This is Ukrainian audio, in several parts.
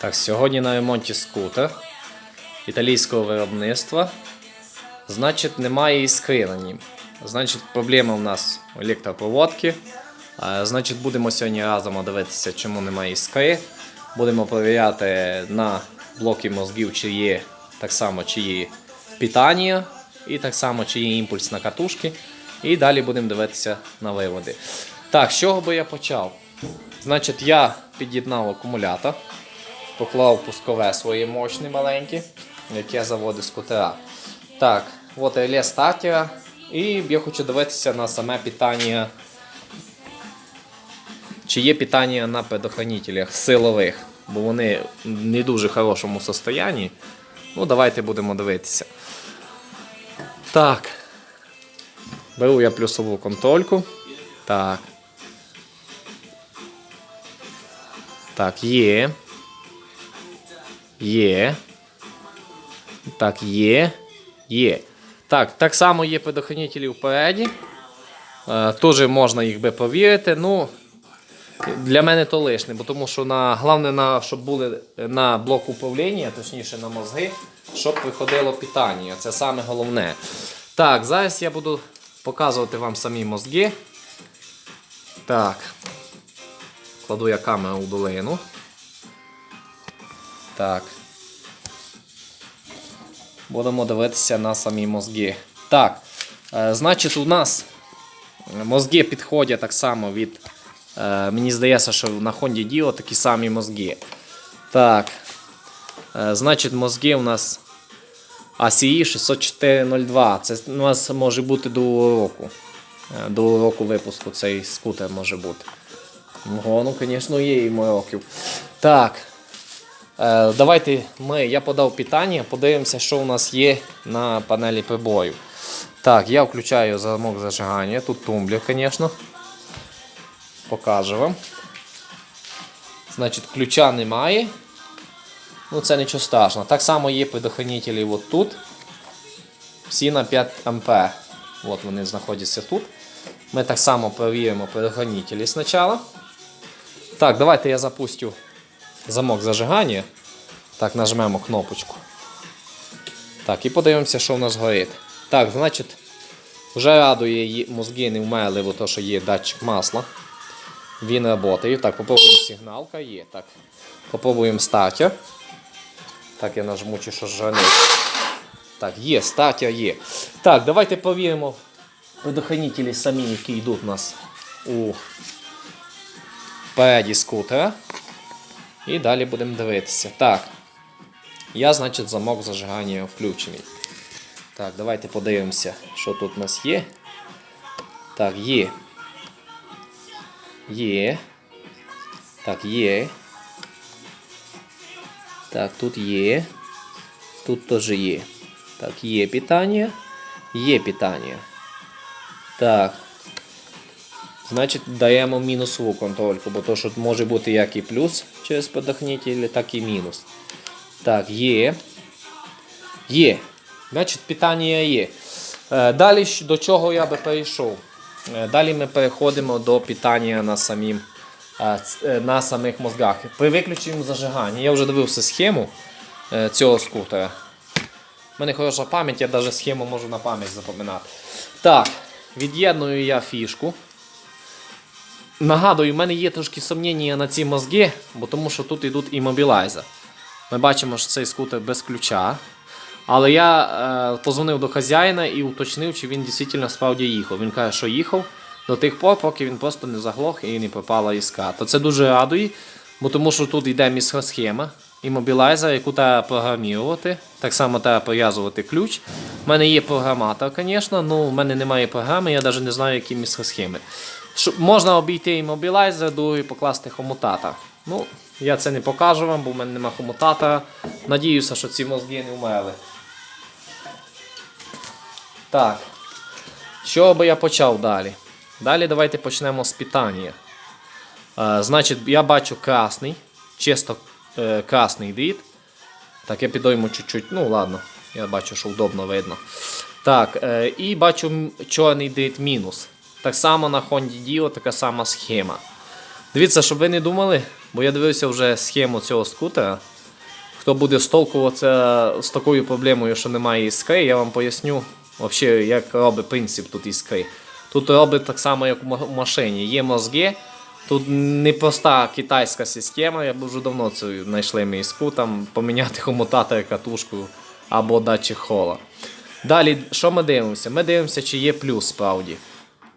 Так, сьогодні на ремонті скутер італійського виробництва. Значить, немає іскри на нім. Значить, проблема в нас електропроводки. Значить, будемо сьогодні разом дивитися, чому немає іскри. Будемо перевіряти на блоки мозгів, чи є так само, чи є питання, і так само, чи є імпульс на катушки. І далі будемо дивитися на виводи. Так, з чого би я почав? Значить, я під'єднав акумулятор поклав пускове своє мощне маленьке, яке заводить скутера. Так, от реле стартера. І я хочу дивитися на саме питання. Чи є питання на предохранителях силових, бо вони в не дуже хорошому состоянні. Ну, давайте будемо дивитися. Так. Беру я плюсову контрольку. Так. Так, є. Є. Так, є. Є. Так, так само є предохранителі впереді. Е, Теж можна їх би повірити. Ну, для мене то лишне, бо тому що на, головне, на, щоб були на блок управління, точніше на мозги, щоб виходило питання. Це саме головне. Так, зараз я буду показувати вам самі мозги. Так. Кладу я камеру у долину. Так. Будемо дивитися на самі мозги. Так, е, значить, у нас мозги підходять так само від. Е, мені здається, що на Honda Dio такі самі мозги. Так. Е, значить, мозги у нас ACI 60402. Це у нас може бути до року. Е, До року випуску цей скутер може бути. Ну, звісно, є йому років. Так. Е, давайте ми, я подав питання, подивимося, що у нас є на панелі приборів. Так, я включаю замок зажигання. Тут тумблер, звісно. Покажу вам. Значить, ключа немає. Ну, це нічого страшного. Так само є предохранителі от тут. Всі на 5 А. От вони знаходяться тут. Ми так само перевіримо предохранителі спочатку. Так, давайте я запустю замок зажигання. Так, нажмемо кнопочку. Так, і подивимося, що в нас горить. Так, значить, вже радує її- мозги не вмерли, бо то, що є датчик масла. Він працює. Так, попробуємо сигналка є. Так. Попробуємо стартер. Так, я нажму, чи що жганить. Так, є, стартер є. Так, давайте провіримо предохранителі самі, які йдуть у нас у переді скутера. І далі будемо дивитися. Так. Я, значить, замок зажигання включений. Так, давайте подивимося, що тут у нас є. Так, є. Є. Так, є. Так, тут є. Тут теж є. Так, є питання. Є питання. Так. Значить, даємо мінусову контрольку, бо то, що може бути як і плюс через предохранитель, так і мінус. Так, є. Є. Значить, питання є. Е, Далі до чого я би перейшов? Е, Далі ми переходимо до питання на, самім, е, на самих мозгах. При виключенні зажигання. Я вже дивився схему цього скутера. У мене хороша пам'ять, я навіть схему можу на пам'ять запам'ятати. Так, від'єдную я фішку. Нагадую, в мене є трошки сумніння на ці мозги, бо тому що тут йдуть іммобілайзер. Ми бачимо, що цей скутер без ключа. Але я е, позвонив до хазяїна і уточнив, чи він дійсно справді їхав. Він каже, що їхав до тих пор, поки він просто не заглох і не попала іскра. То це дуже радує, бо тому що тут йде мікросхема іммобілайзер, яку треба програмувати. Так само треба прив'язувати ключ. У мене є програматор, звісно, але в мене немає програми, я навіть не знаю, які мікросхеми. Що- Можна обійти іммобілайзер, другий покласти хомутатор. Ну, я це не покажу вам, бо в мене немає хомутатора. Надіюся, що ці мозги не вмерли. Так. Чого би я почав далі? Далі давайте почнемо з питання. Е, значить, я бачу красний, чисто е, красний дріт. Так, я підойму чуть-чуть. Ну, ладно, я бачу, що удобно видно. Так, е, і бачу чорний дріт мінус. Так само на Honda Dio така сама схема. Дивіться, щоб ви не думали, бо я дивився вже схему цього скутера. Хто буде столкуватися з такою проблемою, що немає іскри, я вам поясню, взагалі, як робить принцип тут іскри. Тут робить так само, як в машині. Є мозги. Тут непроста китайська система, я б вже давно це знайшли ми іскру, там поміняти комутатор, катушку або датчик хола. Далі, що ми дивимося? Ми дивимося, чи є плюс справді.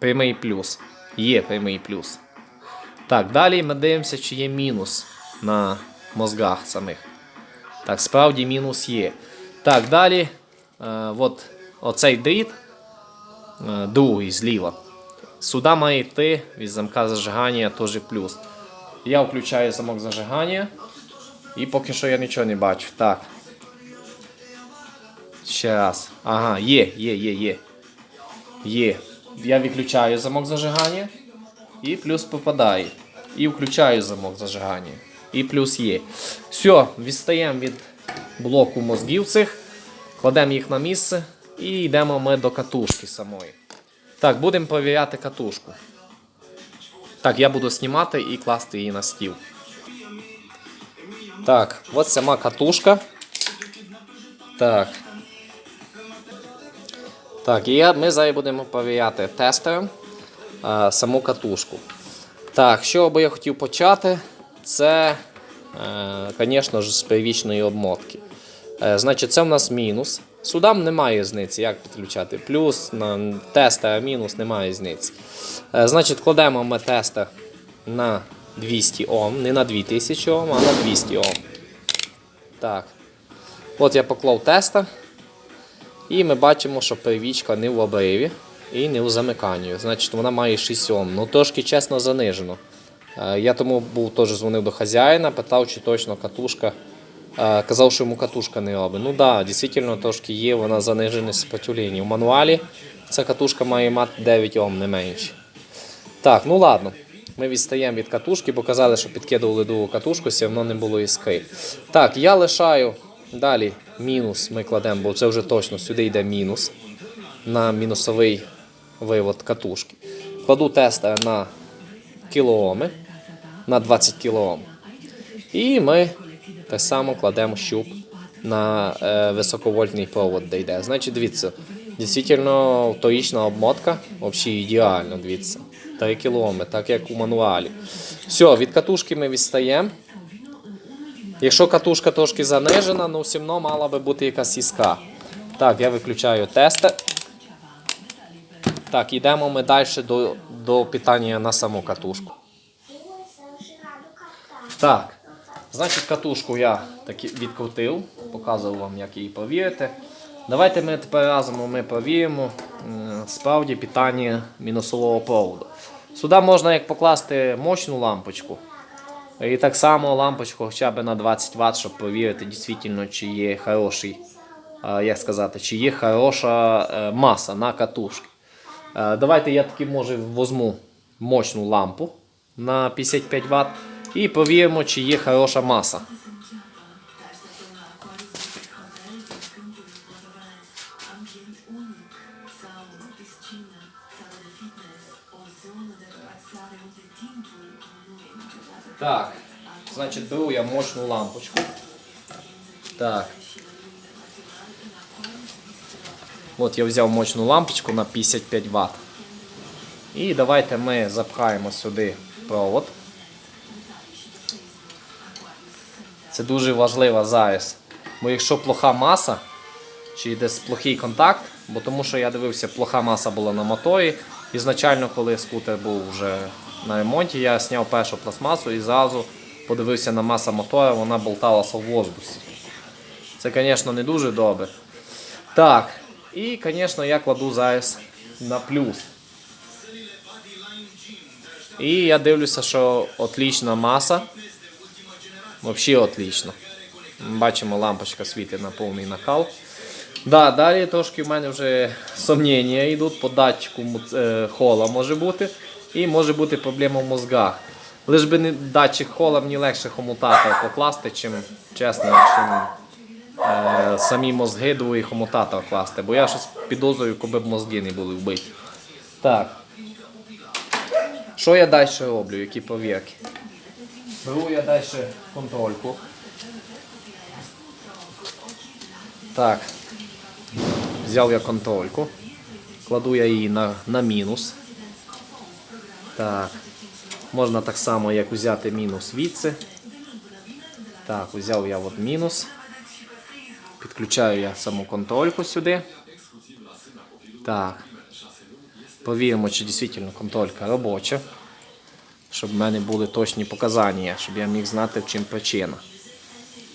Прямий плюс. Є прямий плюс. Так, далі ми дивимося, чи є мінус на мозгах самих. Так, справді мінус є. Так, далі. Е, от оцей дріт, е, другий зліва. Сюди має йти від замка зажигання теж плюс. Я включаю замок зажигання. І поки що я нічого не бачу. Так. Ще раз. Ага, є, є, є, є. Є. Я виключаю замок зажигання. І плюс попадає. І включаю замок зажигання. І плюс є. Все, відстаємо від блоку мозгів цих, кладемо їх на місце і йдемо ми до катушки самої. Так, будемо перевіряти катушку. Так, я буду знімати і класти її на стіл. Так, от сама катушка. Так. Так, і ми зараз будемо перевіряти тестером а, саму катушку. Так, що би я хотів почати, це, звісно ж, з первічної обмотки. Е, Значить, це в нас мінус. Судам немає різниці, як підключати. Плюс на тестера мінус немає різниці. Е, Значить, кладемо ми тестер на 200 Ом, не на 2000 Ом, а на 200 Ом. Так. От я поклав тестер. І ми бачимо, що первічка не в обриві і не в замиканні. Значить, вона має 6 Ом. Ну трошки чесно занижено. Е, Я тому був теж дзвонив до хазяїна, питав, чи точно катушка. Е, Казав, що йому катушка не робить. Ну так, да, дійсно трошки є, вона занижене сопротивлення. В мануалі ця катушка має мати 9 Ом, не менше. Так, ну ладно. Ми відстаємо від катушки, бо казали, що підкидували другу катушку, все одно не було іскри. Так, я лишаю далі мінус. Ми кладемо, бо це вже точно сюди йде мінус на мінусовий вивод катушки. Кладу тестер на кілооми, на 20 кілоом. І ми так само кладемо щуп на е, високовольтний провод, де йде. Значить, дивіться, дійсно вторічна обмотка, взагалі ідеально, дивіться. 3 кіломи, так як у мануалі. Все, від катушки ми відстаємо. Якщо катушка трошки занижена, ну все одно мала би бути якась іска. Так, я виключаю тестер. Так, йдемо ми далі до, до питання на саму катушку. Так, значить катушку я таки відкрутив, показував вам, як її провірити. Давайте ми тепер разом ми провіримо справді питання мінусового проводу. Сюди можна як покласти мощну лампочку. І так само лампочку хоча б на 20 Вт, щоб повірити, дійсно, чи є хороший, е, як сказати, чи є хороша е, маса на катушці. Е, Давайте я таки може возьму мощну лампу на 55 Вт і повіримо, чи є хороша маса. Так, значить беру я мощну лампочку. Так. От я взяв мощну лампочку на 55 Вт. І давайте ми запхаємо сюди провод. Це дуже важливо зараз. Бо якщо плоха маса, чи десь плохий контакт, бо тому що я дивився, плоха маса була на моторі. Ізначально, коли скутер був вже на ремонті, я зняв першу пластмасу і зразу подивився на маса мотора, вона болталася в воздусі. Це, звісно, не дуже добре. Так, і, звісно, я кладу зараз на плюс. І я дивлюся, що отлічна маса. Взагалі отлично. Бачимо, лампочка світить на повний накал. Да, далі трошки в мене вже сумніння йдуть по датчику е, хола може бути. І може бути проблема в мозгах. Лиш би не датчик хола мені легше хомутатор покласти, чим чесно, чим е, самі мозги другий хомутатор класти. Бо я щось підозрюю, коли б мозги не були вбиті. Так. Що я далі роблю? Які повірки? Беру я далі контрольку. Так. Взяв я контрольку. Кладу я її на, на мінус. Так. Можна так само, як взяти мінус відси. Так, взяв я от мінус. Підключаю я саму контрольку сюди. Так. Повіримо, чи дійсно контролька робоча. Щоб в мене були точні показання, щоб я міг знати, в чим причина.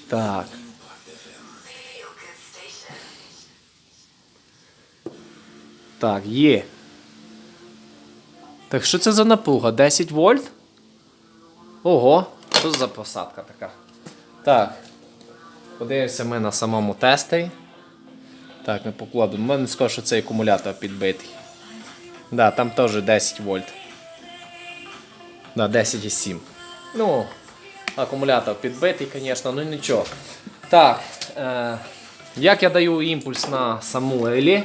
Так. Так, є. Так що це за напруга? 10 вольт? Ого, що за посадка така? Так. Подивимося ми на самому тестері. Так, ми покладемо. Мене скажу, що цей акумулятор підбитий. Да, там теж 10 вольт. Да, 10,7. Ну, акумулятор підбитий, звісно, ну нічого. Так, е, як я даю імпульс на саму реле.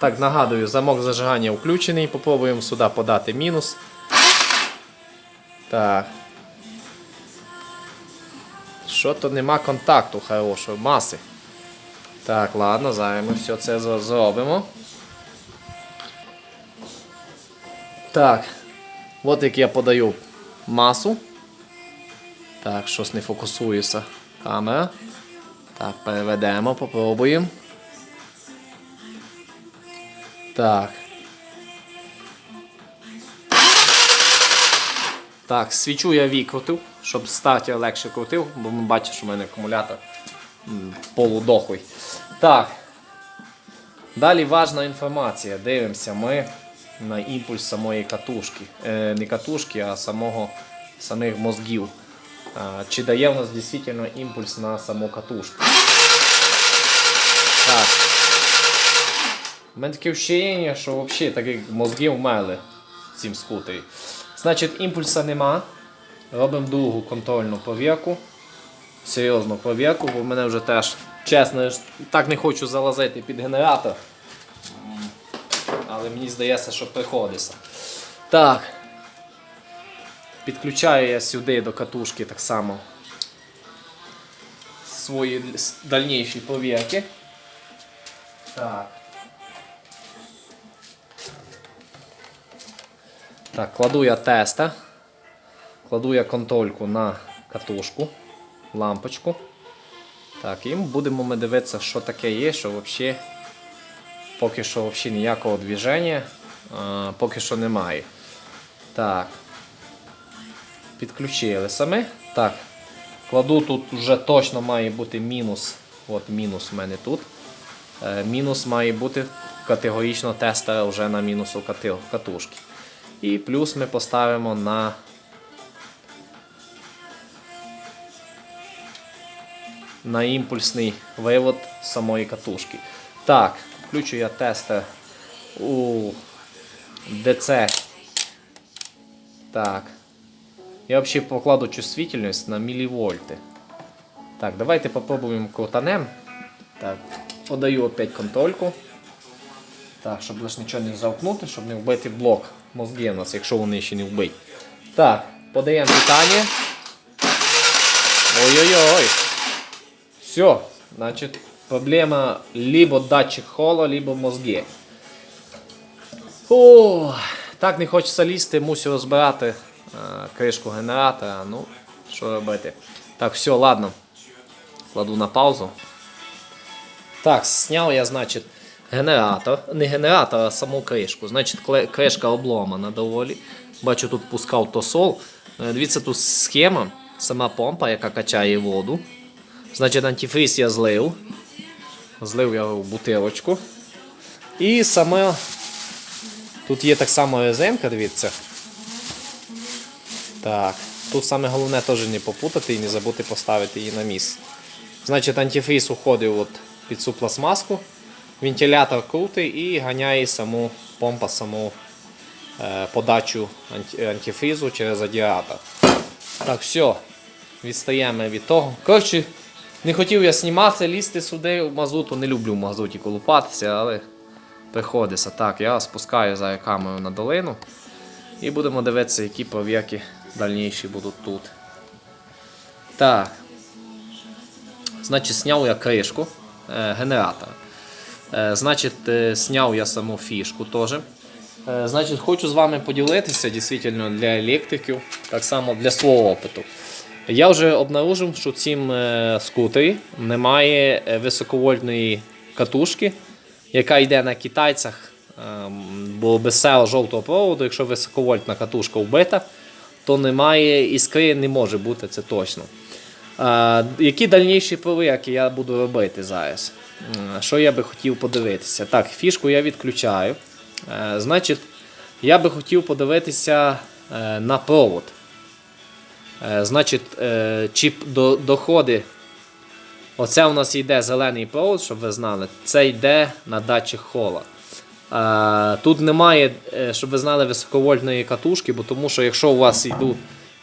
Так, нагадую, замок зажигання включений. Попробуємо сюди подати мінус. Так. Що то нема контакту хорошого, маси. Так, ладно, зараз ми все це зробимо. Так. От як я подаю масу. Так, щось не фокусується камера. Так, переведемо, попробуємо. Так. Так, свічу я викрутив, щоб стартер легше крутив, бо ми бачимо, що в мене акумулятор полудохлий. Так. Далі важна інформація. Дивимося ми на імпульс самої катушки. Е, не катушки, а самого, самих мозгів. А, чи дає в нас дійсно імпульс на саму катушку. Так. У мене таке вщення, що взагалі таких мозгів вмерли в цім скутері. Значить, імпульса нема. Робимо другу контрольну повірку. Серйозну повірку, бо мене вже теж, чесно, так не хочу залазити під генератор. Але мені здається, що приходиться. Так. Підключаю я сюди до катушки так само свої дальніші повірки. Так. Так, кладу я теста. Кладу я контрольку на катушку, лампочку. Так, і будемо ми дивитися, що таке є, що взагалі поки що взагалі ніякого движення а, поки що немає. Так. Підключили саме. Так. Кладу тут вже точно має бути мінус. От мінус в мене тут. Е, мінус має бути категорично тестера вже на мінусу катушки. І плюс ми поставимо на на імпульсний вивод самої катушки. Так, включу я тестер у DC. Так. Я взагалі покладу чувствительність на мілівольти. Так, давайте попробуємо крутанем. Так, подаю опять контрольку. Так, щоб лише нічого не замкнути, щоб не вбити блок мозги у нас, якщо вони ще не вбить. Так, подаємо питання. Ой-ой-ой. Все, значить, проблема либо датчик хола, либо мозги. О, так не хочеться лізти, мусю розбирати е, кришку генератора. Ну, що робити? Так, все, ладно. Кладу на паузу. Так, зняв я, значить, генератор. Не генератор, а саму кришку. Значить, кришка обломана доволі. Бачу, тут пускав тосол. Е, Дивіться, тут схема, сама помпа, яка качає воду. Значить, антифриз я злив. Злив я в бутилочку. І саме тут є так само резинка, дивіться. Так. Тут саме головне теж не попутати і не забути поставити її на місце. Значить, антифриз уходить от під цю пластмаску. Вентилятор крутий і ганяє саму помпа, саму е, подачу антифризу через радіатор. Так, все. Відстаємо від того. Коротше, не хотів я зніматися, лізти сюди в мазуту. Не люблю в мазуті колупатися, але приходиться. Так, я спускаю зараз камеру на долину. І будемо дивитися, які повірки дальніші будуть тут. Так. Значить, зняв я кришку. е, генератора. Е, Значить, е, зняв я саму фішку теж. Е, Значить, хочу з вами поділитися дійсно для електриків, так само для свого опиту. Я вже обнаружив, що в цім скутері немає високовольтної катушки, яка йде на китайцях. Ем, Бо без цього жовтого проводу, якщо високовольтна катушка вбита, то немає іскри, не може бути, це точно. Які дальніші перевірки я буду робити зараз? Що я би хотів подивитися? Так, фішку я відключаю. Е, Значить, я би хотів подивитися е, на провод. Е, Значить, чи доходи. Оце у нас йде зелений провод, щоб ви знали. Це йде на датчик хола. Тут немає, щоб ви знали, високовольтної катушки, бо тому що якщо у вас йдуть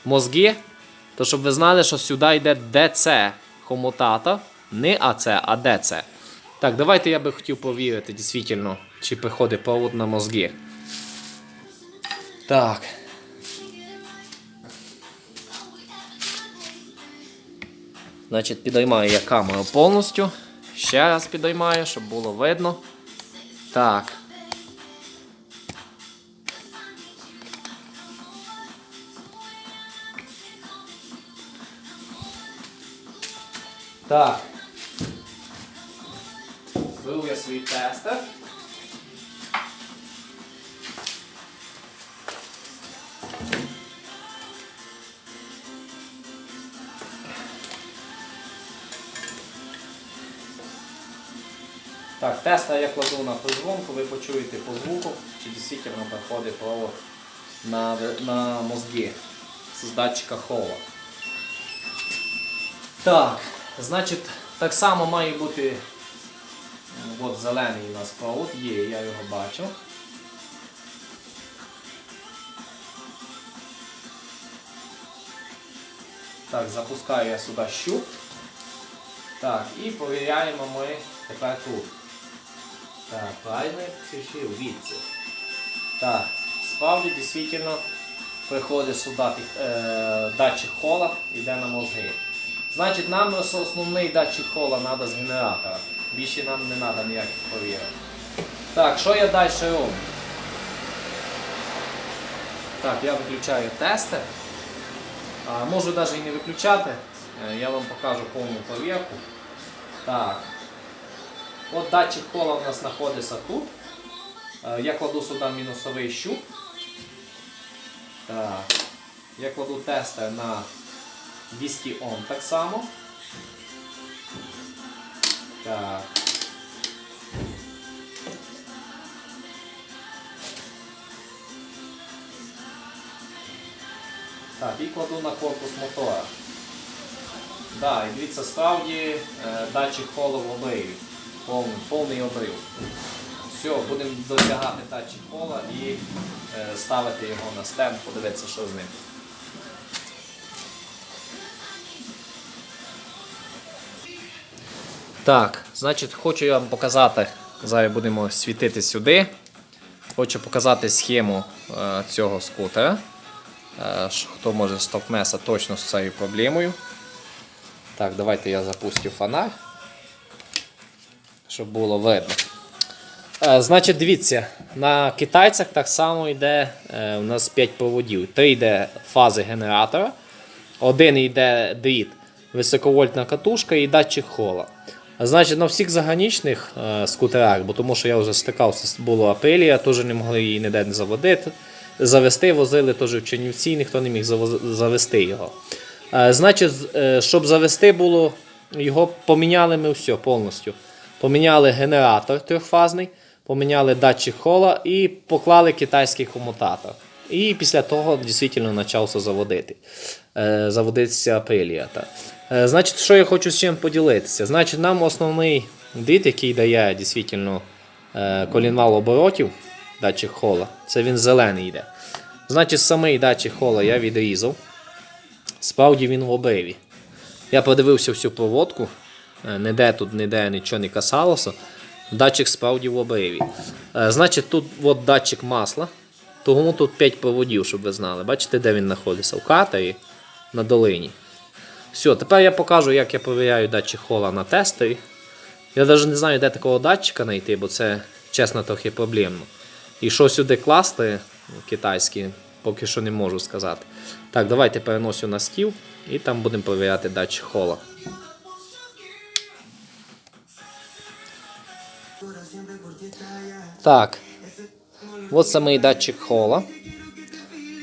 мозги, то щоб ви знали, що сюди йде DC хомутата, не АЦ, а DC. Так, давайте я би хотів повірити, дійсно, чи приходить провод на мозги. Так. Значить, підіймаю я камеру повністю. Ще раз підіймаю, щоб було видно. Так. Так. Збив я свій тестер. Так, теста я кладу на призвонку, ви почуєте по звуку, чи дійсно проходить провод на, на мозги з датчика хола. Так, значить, так само має бути от зелений у нас провод, є, я його бачу. Так, запускаю я сюди щуп. Так, і перевіряємо ми тепер тут. Так, правильно включив відси. Так, справді дійсно приходить сюди е, датчик хола, йде на мозги. Значить, нам основний датчик хола треба з генератора. Більше нам не треба ніяких повірок. Так, що я далі роблю? Так, я виключаю тестер. А, можу навіть і не виключати. Е, Я вам покажу повну повірку. Так. От датчик кола у нас знаходиться тут. Е, Я кладу сюди мінусовий щуп. Так. Я кладу тестер на 200 Ом так само. Так. Так, і кладу на корпус мотора. Да, і дивіться, справді е, датчик холу в обриві. Повний, повний обрив. Все, будемо досягати датчик хола і е, ставити його на стенд, подивитися, що з ним. Так, значить, хочу я вам показати. Зараз будемо світити сюди. Хочу показати схему е, цього скутера. Е, хто може столкнеться точно з цією проблемою. Так, давайте я запустю фонарь, щоб було видно. Е, значить, дивіться, на китайцях так само йде е, у нас 5 проводів. Три йде фази генератора, один йде дріт, високовольтна катушка і датчик хола. Значить, на всіх заганічних е, скутерах, бо тому що я вже стикався, було апрелія, теж не могли її ніде не заводити. Завести, возили теж в Чернівці, ніхто не міг завести його. Е, Значить, е, щоб завести було, його поміняли ми все повністю. Поміняли генератор трьохфазний, поміняли датчик хола і поклали китайський комутатор. І після того дійсно почався заводити. Заводитися апрелія. Е, Значить, що я хочу з чим поділитися? Значить, нам основний дріт, який дає дійсно е, колінвал оборотів, датчик хола, це він зелений йде. Значить, самий датчик хола я відрізав. Справді він в обриві. Я подивився всю проводку, е, ніде тут ніде нічого не касалося. Датчик справді в обриві. Значить, тут от датчик масла. Тому тут 5 проводів, щоб ви знали. Бачите, де він знаходиться? В катері на долині. Все, тепер я покажу, як я перевіряю датчик хола на тестері. Я навіть не знаю, де такого датчика знайти, бо це чесно трохи проблемно. І що сюди класти китайські, поки що не можу сказати. Так, давайте переносю на стіл і там будемо перевіряти датчик хола. Так, от самий датчик хола,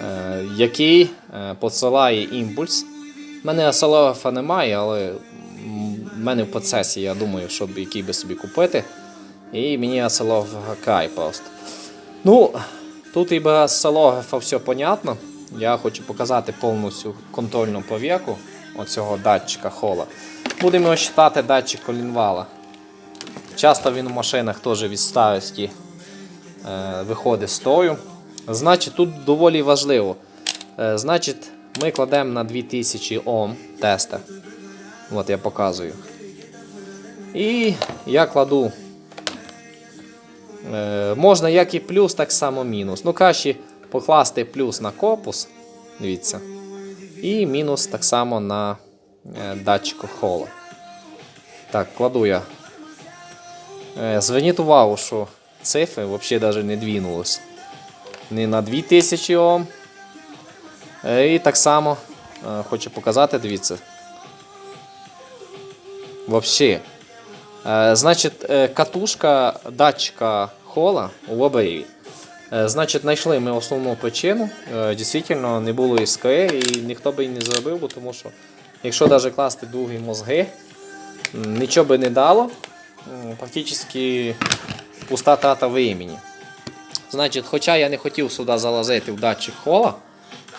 е, який е, посилає імпульс. У мене осцилографа немає, але в мене в процесі, я думаю, щоб який би собі купити. І мені осцилограф край просто. Ну, тут і без осцилографа все понятно. Я хочу показати повністю контрольну повірку оцього датчика хола. Будемо його вважати датчик колінвала. Часто він у машинах теж від старості е, виходить з строю. Значить, тут доволі важливо. Е, значить, ми кладемо на 2000 Ом тестер. От я показую. І я кладу. Е, можна як і плюс, так само мінус. Ну, краще покласти плюс на корпус. Дивіться. І мінус так само на е, датчик хола. Так, кладу я. Е, Зверніть увагу, що цифри взагалі навіть не двинулись. Не на 2000 Ом. Е, І так само е, хочу показати, дивіться. Взагалі. Е, Значить, катушка датчика хола у. Е, Значить, знайшли ми основну причину. Дійсно, не було іскри і ніхто би і не зробив, тому що якщо навіть класти довгі мозги, нічого би не дало. М, Практично пуста трата времени. Значить, хоча я не хотів сюди залазити в датчик хола,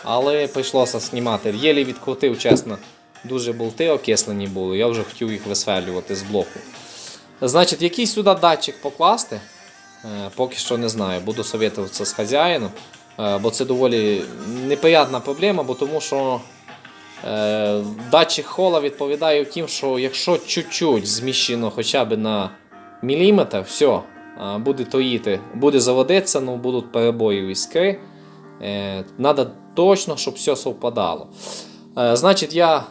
але прийшлося знімати. Єлі відкрутив, чесно, дуже болти окислені були, я вже хотів їх висверлювати з блоку. Значить, який сюди датчик покласти, е, поки що не знаю. Буду советуватися з хазяїном, е, бо це доволі неприятна проблема, бо тому що е, датчик хола відповідає тим, що якщо чуть-чуть зміщено хоча б на міліметр, все, буде тоїти, буде заводитися, ну будуть перебої в іскри. Надо точно, щоб все совпадало. Е, Значить, я е,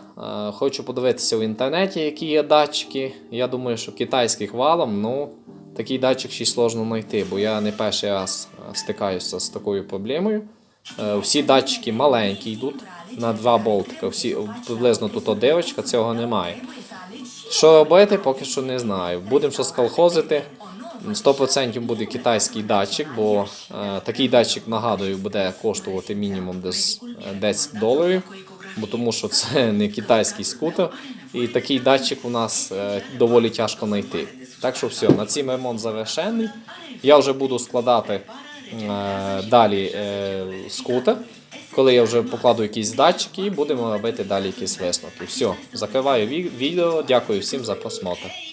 хочу подивитися в інтернеті, які є датчики. Я думаю, що китайських валом, ну, такий датчик ще й сложно знайти, бо я не перший раз е, стикаюся з такою проблемою. Всі датчики маленькі йдуть на два болтика. Всі, приблизно тут одирочка, цього немає. Що робити, поки що не знаю. Будемо щось колхозити. 100% буде китайський датчик, бо е, такий датчик, нагадую, буде коштувати мінімум десь е, 10 доларів, бо тому що це не китайський скутер. І такий датчик у нас е, доволі тяжко знайти. Так що все, на цим ремонт завершений. Я вже буду складати е, далі е, скутер. Коли я вже покладу якісь датчики, і будемо робити далі якісь висновки. Все, закриваю відео. Дякую всім за просмотр.